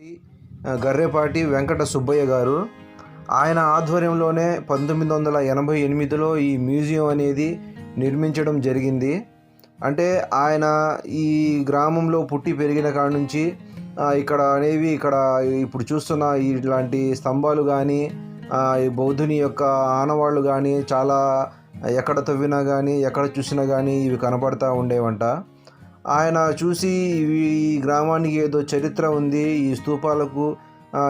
గర్రేపాటి గర్రెపాటి వెంకట సుబ్బయ్య గారు. ఆయన ఆధ్వర్యంలోనే పంతొమ్మిది వందల ఎనభై ఎనిమిదిలో ఈ మ్యూజియం అనేది నిర్మించడం జరిగింది. అంటే ఆయన ఈ గ్రామంలో పుట్టి పెరిగిన కాడ నుంచి ఇక్కడ అనేవి ఇక్కడ ఇప్పుడు చూస్తున్న ఇలాంటి స్తంభాలు కానీ ఈ బౌద్ధుని యొక్క ఆనవాళ్ళు కానీ చాలా ఎక్కడ తవ్వినా కానీ ఎక్కడ చూసినా కానీ ఇవి కనపడతా ఉండేవంట. ఆయన చూసి ఈ గ్రామానికి ఏదో చరిత్ర ఉంది ఈ స్తూపాలకు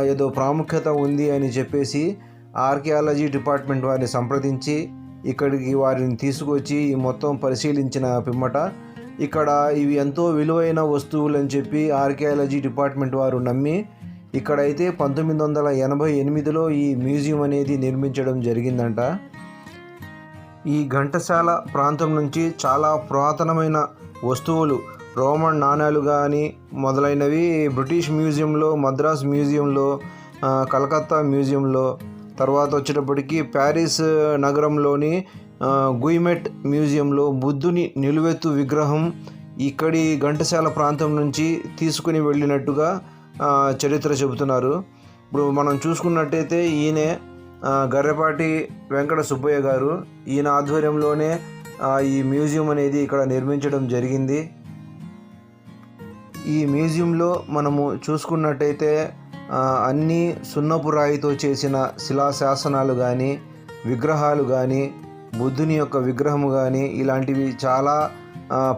ఏదో ప్రాముఖ్యత ఉంది అని చెప్పేసి ఆర్కియాలజీ డిపార్ట్మెంట్ వారిని సంప్రదించి ఇక్కడికి వారిని తీసుకొచ్చి ఈ మొత్తం పరిశీలించిన పిమ్మట ఇక్కడ ఇవి ఎంతో విలువైన వస్తువులు అని చెప్పి ఆర్కియాలజీ డిపార్ట్మెంట్ వారు నమ్మి ఇక్కడైతే పంతొమ్మిది వందల ఎనభై ఎనిమిదిలో ఈ మ్యూజియం అనేది నిర్మించడం జరిగిందంట. ఈ ఘంటసాల ప్రాంతం నుంచి చాలా పురాతనమైన వస్తువులు రోమన్ నాణ్యాలు కానీ మొదలైనవి బ్రిటిష్ మ్యూజియంలో మద్రాస్ మ్యూజియంలో కలకత్తా మ్యూజియంలో తర్వాత వచ్చేటప్పటికి ప్యారిస్ నగరంలోని గుయిమెట్ మ్యూజియంలో బుద్ధుని నిలువెత్తు విగ్రహం ఇక్కడి ఘంటసాల ప్రాంతం నుంచి తీసుకుని వెళ్ళినట్టుగా చరిత్ర చెబుతున్నారు. ఇప్పుడు మనం చూసుకున్నట్టయితే ఈయనే గర్రపాటి వెంకట సుబ్బయ్య గారు ఈయన ఆధ్వర్యంలోనే ఈ మ్యూజియం అనేది ఇక్కడ నిర్మించడం జరిగింది. ఈ మ్యూజియంలో మనము చూసుకున్నట్టయితే అన్నీ అన్ని సున్నపు రాయితో చేసిన శిలాశాసనాలు కానీ విగ్రహాలు కానీ బుద్ధుని యొక్క విగ్రహము కానీ ఇలాంటివి చాలా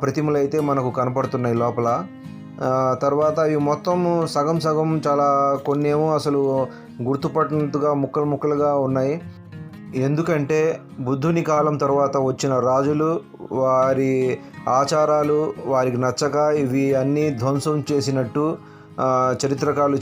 ప్రతిమలు అయితే మనకు కనపడుతున్నాయి లోపల. తర్వాత ఇవి మొత్తం సగం సగం చాలా కొన్ని ఏమో అసలు గుర్తుపట్టినట్టుగా ముక్కలు ముక్కలుగా ఉన్నాయి. ఎందుకంటే బుద్ధుని కాలం తర్వాత వచ్చిన రాజులు వారి ఆచారాలు వారికి నచ్చక ఇవి అన్నీ ధ్వంసం చేసినట్టు చరిత్రకారులు